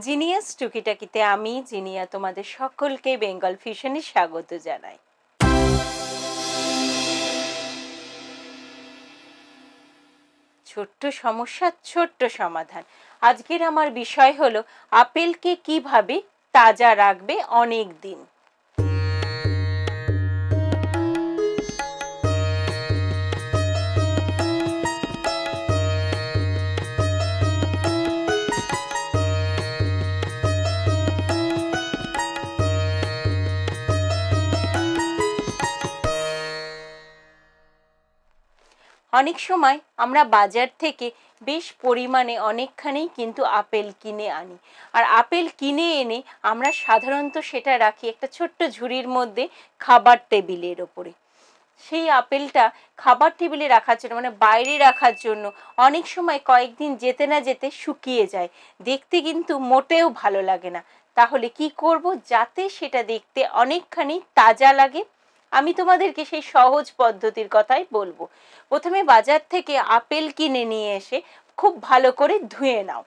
Genius টুকিটাকিতে আমি, জিনিয়া তোমাদের সকলকে বেঙ্গল ফিশনে স্বাগত জানাই। ছোট্ট সমস্যা, ছোট্ট সমাধান। আজকের আমার বিষয় হলো, আপেলকে কীভাবে তাজা রাখবে অনেক দিন। অনেক সময় আমরা বাজার থেকে বেশ পরিমাণে অনেকখানি কিন্তু আপেল কিনে আনি। আর আপেল কিনে এনে আমরা সাধারণত সেটা রাখি একটা ছোট্ট ঝুড়ির মধ্যে খাবার টেবিলের ওপরে। সেই আপেলটা খাবার টেবিলে রাখার জন্য মানে বাইরে রাখার জন্য অনেক সময় কয়েকদিন যেতে না যেতে শুকিয়ে যায়। দেখতে কিন্তু মোটেও ভালো লাগে না। তাহলে কি করব? যাতে সেটা দেখতে অনেকখানি তাজা লাগে আমি তোমাদেরকে সেই সহজ পদ্ধতির কথাই বলব। প্রথমে বাজার থেকে আপেল কিনে নিয়ে এসে খুব ভালো করে ধুয়ে নাও।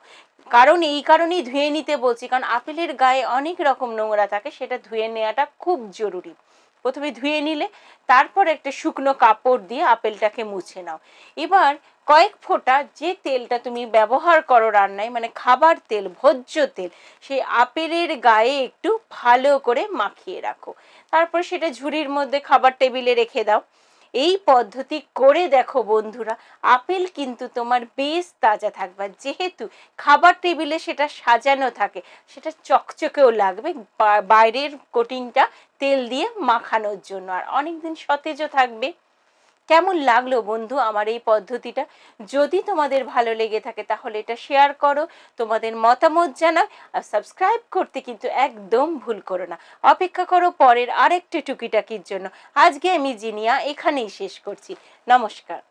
কারণ এই কারণেই ধুয়ে নিতে বলছি, কারণ আপেলের গায়ে অনেক রকম নোংরা থাকে, সেটা ধুয়ে নেওয়াটা খুব জরুরি। প্রথমে ধুয়ে নিলে, তারপর একটা শুকনো কাপড় দিয়ে আপেলটাকে মুছে নাও। এবার কয়েক ফোঁটা যে তেলটা তুমি ব্যবহার করো রান্নায় মানে খাবার তেল, ভোজ্য তেল, সেই আপেলের গায়ে একটু ভালো করে মাখিয়ে রাখো। তারপর সেটা ঝুড়ির মধ্যে খাবার টেবিলে রেখে দাও। এই পদ্ধতি করে দেখো বন্ধুরা, আপেল কিন্তু তোমার বেশ তাজা থাকবে। যেহেতু খাবার টেবিলে সেটা সাজানো থাকে, সেটা চকচকেও লাগবে বাইরের কোটিংটা তেল দিয়ে মাখানোর জন্য। আর অনেকদিন সতেজও থাকবে। কেমন লাগল বন্ধু আমার এই পদ্ধতিটা? যদি তোমাদের ভালো লেগে থাকে তাহলে এটা শেয়ার করো, তোমাদের মতামত জানাও আর সাবস্ক্রাইব করতে কিন্তু একদম ভুল করো না। অপেক্ষা করো পরের আরেকটি টুকিটাকির জন্য। আজকে আমি জিনিয়া এখানেই শেষ করছি। নমস্কার।